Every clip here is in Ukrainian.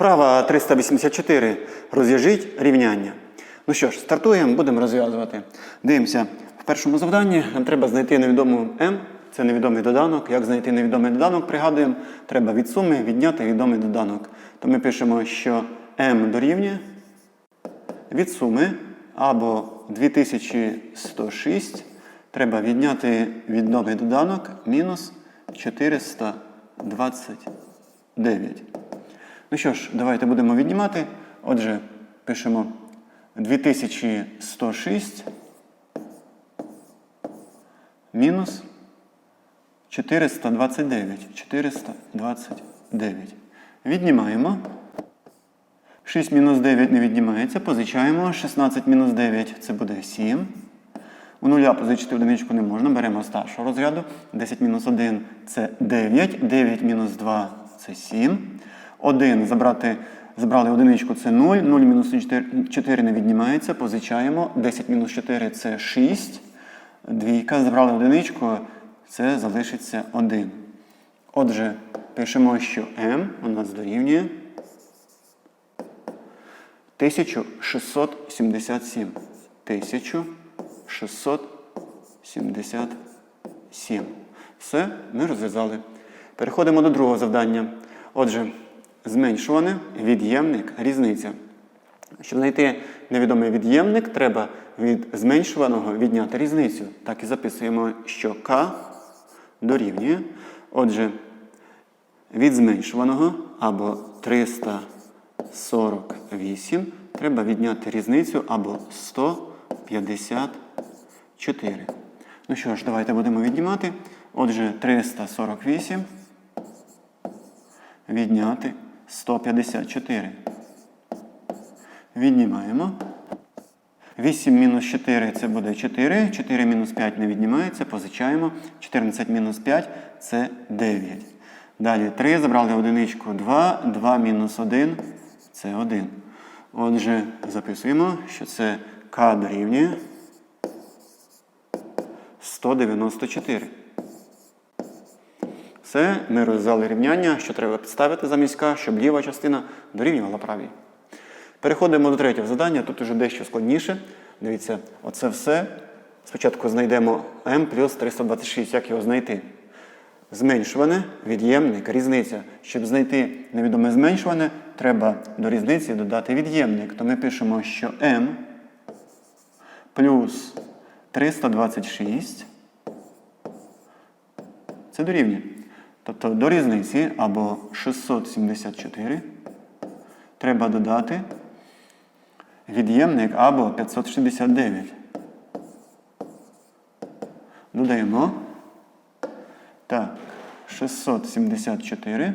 Вправа 384. Розв'яжіть рівняння. Ну що ж, стартуємо, будемо розв'язувати. Дивимося. В першому завданні нам треба знайти невідому m. Це невідомий доданок. Як знайти невідомий доданок, пригадуємо, треба від суми відняти відомий доданок. То ми пишемо, що m дорівнює від суми або 2106 треба відняти відомий доданок мінус 429. Ну що ж, давайте будемо віднімати. Отже, пишемо 2106 мінус 429. 429. Віднімаємо. 6 мінус 9 не віднімається. Позичаємо. 16 мінус 9 це буде 7. У нуля позичити одиничку не можна. Беремо старшого розряду. 10 мінус 1 це 9. 9 мінус 2 це 7. 1 забрати, забрали одиничку це 0. 0 мінус 4, 4 не віднімається. Позичаємо. 10 мінус 4 це 6. Двійка. Забрали одиничку. Це залишиться 1. Отже, пишемо, що m у нас дорівнює 1677. 1677. Все, ми розв'язали. Переходимо до другого завдання. Отже, зменшуване, від'ємник, різниця. Щоб знайти невідомий від'ємник, треба від зменшуваного відняти різницю. Так і записуємо, що k дорівнює. Отже, від зменшуваного або 348 треба відняти різницю або 154. Ну що ж, давайте будемо віднімати. Отже, 348 відняти 154. Віднімаємо. 8 мінус 4 це буде 4. 4 мінус 5 не віднімається, позичаємо. 14 мінус 5 це 9. Далі 3. Забрали одиничку 2. 2 мінус 1 це 1. Отже, записуємо, що це К дорівнює 194. Все, ми розв'язали рівняння, що треба підставити замість К, щоб ліва частина дорівнювала правій. Переходимо до третього завдання. Тут уже дещо складніше. Дивіться, оце все. Спочатку знайдемо m плюс 326. Як його знайти? Зменшуване, від'ємник, різниця. Щоб знайти невідоме зменшуване, треба до різниці додати від'ємник. То ми пишемо, що m плюс 326 це дорівнює. Тобто до різниці або 674 треба додати від'ємник або 569. Додаємо. Так, 674.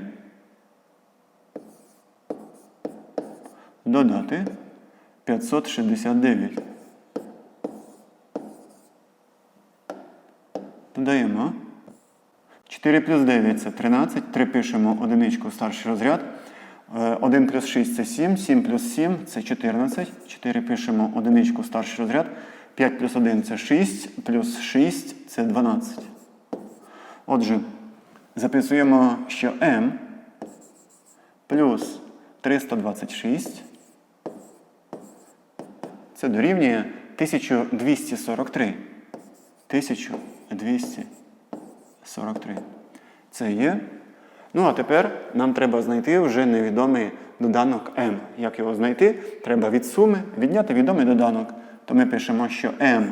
Додати 569. Додаємо. 4 плюс 9 це 13. 3 пишемо одиничку старший розряд. 1 плюс 6 це 7, 7 плюс 7 це 14. 4 пишемо одиничку старший розряд. 5 плюс 1 це 6, плюс 6 це 12. Отже, записуємо, що m плюс 326 це дорівнює 1243. 1243. Це є. Ну, а тепер нам треба знайти вже невідомий доданок m. Як його знайти? Треба від суми відняти відомий доданок. То ми пишемо, що m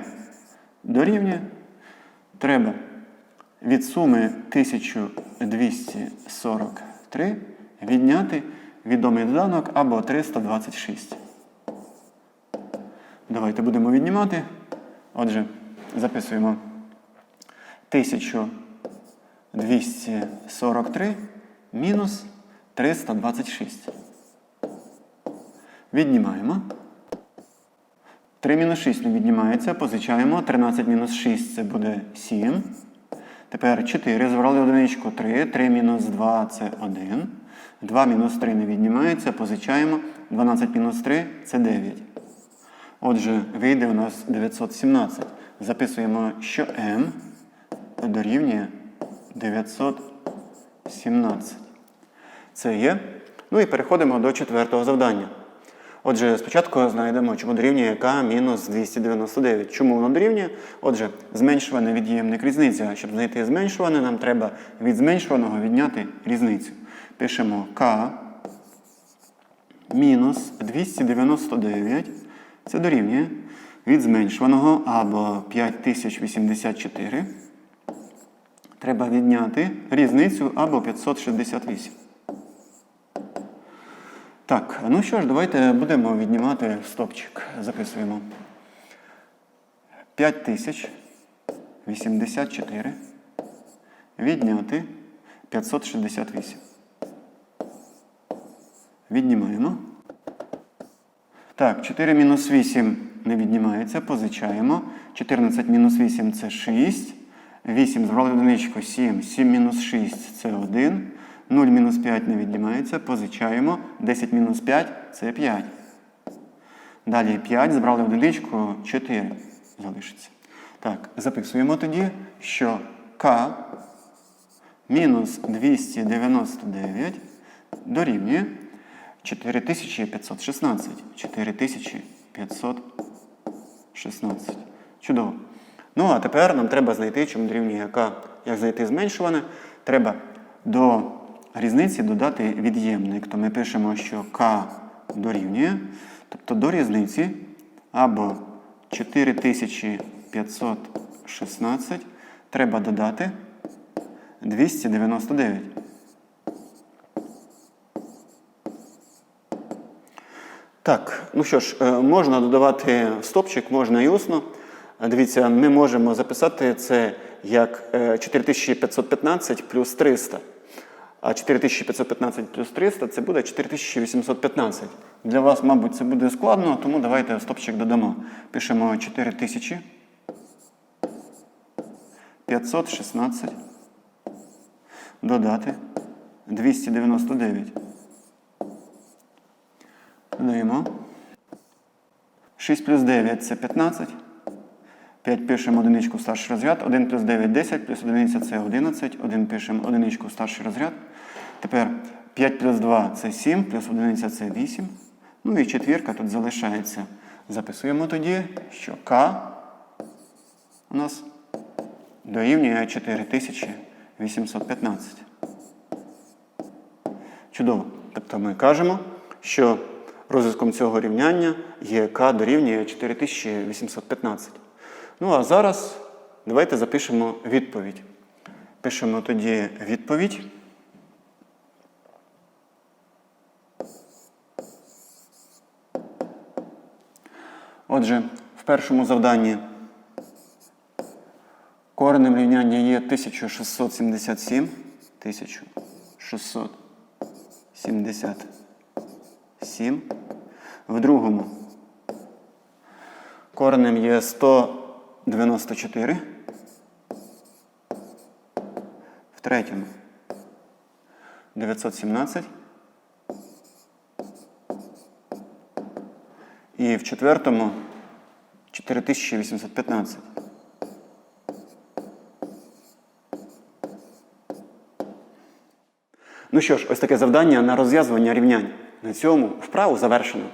дорівнює. Треба від суми 1243 відняти відомий доданок або 326. Давайте будемо віднімати. Отже, записуємо 1243 мінус 326. Віднімаємо. 3 мінус 6 не віднімається, позичаємо. 13 мінус 6 це буде 7. Тепер 4. Збрали одиничку 3. 3 мінус 2 це 1. 2 мінус 3 не віднімається, позичаємо. 12 мінус 3 це 9. Отже, вийде у нас 917. Записуємо, що m дорівнює 917. Це є. Ну і переходимо до четвертого завдання. Отже, спочатку знайдемо, чому дорівнює k мінус 299. Чому воно дорівнює? Отже, зменшуваний від'ємник різниця. Щоб знайти зменшуване, нам треба від зменшуваного відняти різницю. Пишемо k мінус 299. Це дорівнює від зменшуваного або 5084. Треба відняти різницю або 568. Так, ну що ж, давайте будемо віднімати стопчик. Записуємо. 5084 відняти 568. Віднімаємо. Так, 4 мінус 8 не віднімається, позичаємо. 14 мінус 8 це 6. 8 збрали одиничку 7. 7 мінус 6 це 1. 0 мінус 5 не віднімається, позичаємо. 10 мінус 5 це 5. Далі 5 збрали одиничку 4 залишиться. Так, записуємо тоді, що К мінус 299 дорівнює 4516. 4516. Чудово. Ну, а тепер нам треба знайти, чому дорівнює К. Як знайти зменшуване? Треба до різниці додати від'ємник. То ми пишемо, що К дорівнює, тобто до різниці або 4516 треба додати 299. Так, ну що ж, е, можна додавати стопчик, можна і усно. Е, Дивіться, ми можемо записати це як е, 4515 плюс 300. А 4515 плюс 300 це буде 4815. Для вас, мабуть, це буде складно, тому давайте стопчик додамо. Пишемо 4516. Додати 299. Додаємо. 6 плюс 9 це 15. 5 пишемо одиничку в старший розряд. 1 плюс 9 10, плюс одиниця це 11. 1 пишемо одиничку в старший розряд. Тепер 5 плюс 2 це 7, плюс одиниця це 8. Ну і четвірка тут залишається. Записуємо тоді, що К у нас дорівнює 4815. Чудово. Тобто ми кажемо, що розв'язком цього рівняння є К дорівнює 4815. Ну а зараз давайте запишемо відповідь. Пишемо тоді відповідь. Отже, в першому завданні коренем рівняння є 1677. 1677. В другому коренем є 194. В третьому 917. І в четвертому 4815. Ну що ж, ось таке завдання на розв'язування рівнянь. На цьому вправу завершено.